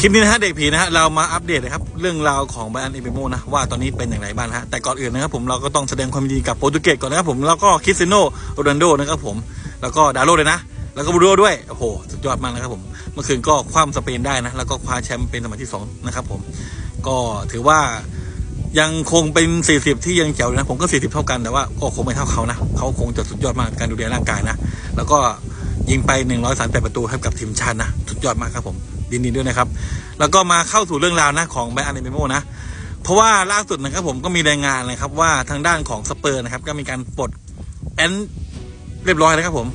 คลิปนี้นะฮะเด็กผีนะฮะเรามาอัปเดตนะครับเรื่องราวของไบอันเอเบโมนะว่าตอนนี้เป็นอย่างไรบ้างนะฮะแต่ก่อนอื่นนะครับผมเราก็ต้องแสดงความยินดีกับโปรตุเกสก่อนนะครับผมแล้วก็คริสเซโนโรนัลโดนะครับผมแล้วก็ดาโลเลยนะ แล้วก็บูโน่ด้วยโอ้โหสุดยอดมากนะครับผมเมื่อคืนก็คว้าสเปนได้นะแล้วก็คว้าแชมป์เป็นสมัยที่สองนะครับผมก็ถือว่ายังคงเป็น 40 ที่ยังแจ๋วอยู่นะผมก็ 40 เท่ากันแต่ว่าก็คงไม่เท่าเขานะเขาคงจะสุดยอดมากการดูแลร่างกายนะแล้วก็ยิงไป 138 ประตูให้กับทีมชาตินะสุดยอดมากครับผม ยินดีด้วยนะครับ แล้วก็มาเข้าสู่เรื่องราวนะของไบอันเดเมโมนะ เพราะว่าล่าสุดนะครับผมก็มีรายงานนะครับว่าทางด้านของสเปอร์นะครับก็มีการปลดแอนเรียบร้อยแล้วครับผม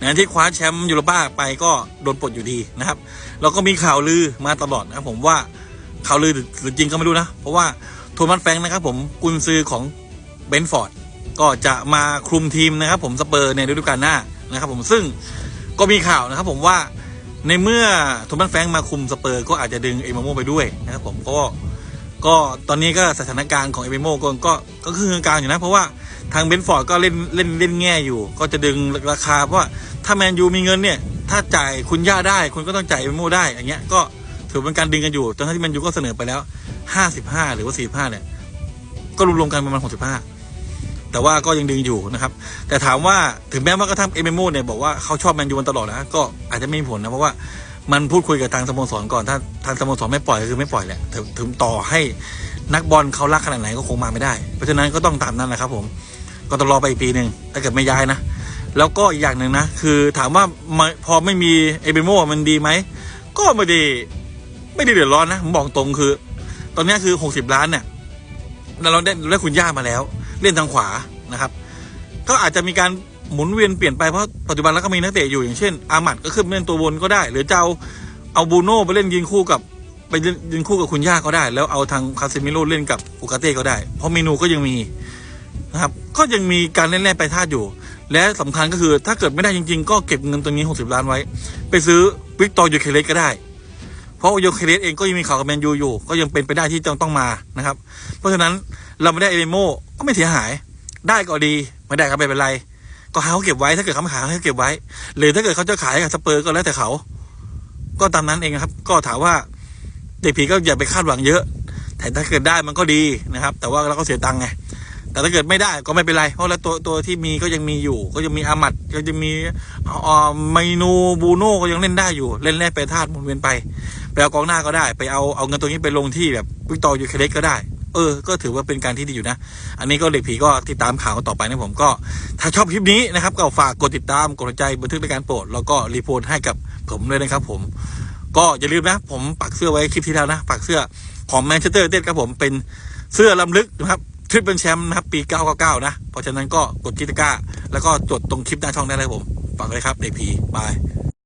นะที่คว้าแชมป์ยูโรป้าไปก็โดนปลดอยู่ดีนะครับ แล้วก็มีข่าวลือมาตลอดนะครับผมว่าข่าวลือหรือจริงก็ไม่รู้นะ เพราะว่าโทมัสแฟงนะครับผมกุนซือของเบนฟอร์ดก็จะมาคลุมทีมนะครับผมสเปอร์ในฤดูกาลหน้านะครับผมซึ่งก็มีข่าวนะครับผมว่า ในเมื่อโทมัสแฟรงค์มาคุมสเปอร์ ก็อาจจะดึงเอเมโมไปด้วยนะครับผมก็ก็ตอนนี้ก็สถานการณ์ของเอเมโมก็ก็ก็คือกลางอยู่นะ เพราะว่าทางเบนฟอร์ดก็เล่นเล่นเล่นแง่อยู่ ก็จะดึงราคาเพราะว่าถ้าแมนยูมีเงินเนี่ย ถ้าจ่ายคุณย่าได้ คุณก็ต้องจ่ายเอเมโมได้อย่างเงี้ยก็ถือเป็นการดึงกันอยู่ตอนที่แมนยูก็เสนอไปแล้ว 55 หรือว่า 45เนี่ยก็รวมๆกันประมาณ65 แต่ว่าก็ยังดึงอยู่นะครับ แต่ถามว่าถึงแม้ว่ากระทั่งเอเมโมเนี่ยบอกว่าเขาชอบแมนยูมาตลอดนะก็อาจจะไม่มีผลนะเพราะว่ามันพูดคุยกับทางสโมสรก่อนถ้าทางสโมสรไม่ปล่อยก็คือไม่ปล่อยแหละถึงถึงต่อให้นักบอลเขารักขนาดไหนก็คงมาไม่ได้ เพราะฉะนั้นก็ต้องตามนั้นแหละครับ ผมก็ต้องรอไปอีกปีหนึ่งถ้าเกิดไม่ย้ายนะ แล้วก็อีกอย่างหนึ่งนะ คือถามว่าพอไม่มีเอเบโมมันดีไหมก็ไม่ได้ไม่ได้เดือดร้อนนะผมบอกตรงคือ ตอนนี้คือหกสิบล้านเนี่ยเราได้เราได้คุณย่ามาแล้ว เล่นทางขวานะครับ ก็อาจจะมีการหมุนเวียนเปลี่ยนไปเพราะปัจจุบันแล้วก็มีนักเตะอยู่อย่างเช่น อามัดก็ขึ้นเล่นตัวบนก็ได้ หรือจะเอาเอาบูโน่ไปเล่นยิงคู่กับไปเล่นยิงคู่กับคุณย่าก็ได้ แล้วเอาทางคาเซมิโร่เล่นกับอุกาเต้ก็ได้ เพราะเมนูก็ยังมีนะครับ ก็ยังมีการเล่นแร่ไปท่าอยู่ และสำคัญก็คือถ้าเกิดไม่ได้จริง ๆ ก็เก็บเงินตรงนี้ 60 ล้านไว้ ไปซื้อวิกตอร์ยูเคเลสก็ได้ ราะยูเคเลสเองก็ยังมีข่าวกับแมนยูอยู่ ก็ยังเป็นไปได้ที่จะต้องมานะครับ เพราะฉะนั้นเราไม่ได้เอเมโมก็ไม่เสียหาย ได้ก็ดีไม่ได้ก็ไม่เป็นไร ก็ห้เขาเก็บไว้ถ้าเกิดเขาไม่ขายเขาเก็บไว้ หรือถ้าเกิดเขาจะขายกับสเปอร์ก็แล้วแต่เขา ก็ตามนั้นเองครับ ก็ถามว่าเด็กผีก็อย่าไปคาดหวังเยอะ แต่ถ้าเกิดได้มันก็ดีนะครับ แต่ว่าเราก็เสียตังค์ไงแต่ถ้าเกิดไม่ได้ก็ไม่เป็นไรเพราะแล้วตัวตัวที่มีก็ยังมีอยู่ ก็ยังมีอามัดก็ยังมีเอ่อไมนูบูโน่ก็ยังเล่นได้อยู่ เล่นแร่ไปธาตุหมุนเวียนไป ไปเอากองหน้าก็ได้ ไปเอาเอาเงินตัวนี้ไปลงที่แบบวิกตอร์ยูเคเลสก็ได้ เออ ก็ถือว่าเป็นการที่ดีอยู่นะ อันนี้ก็เด็กผีก็ติดตามข่าวต่อไปนะผมก็ ถ้าชอบคลิปนี้นะครับ ก็ฝากกดติดตามกดหัวใจบันทึกรายการโปรดแล้วก็รีโพสต์ให้กับผมด้วยนะครับ ผม ก็อย่าลืมนะ ผมปักเสื้อไว้คลิปที่แล้วนะปักเสื้อของแมนเชสเตอร์ยูไนเต็ดครับผมเป็นเสื้อลำลึกนะครับทริปเป็นแชมป์นะครับปี 999 นะ เพราะฉะนั้นก็กดกิตก้า แล้วก็จดตรงคลิปหน้าช่องได้เลยผมฝากเลยครับเด็กผีบาย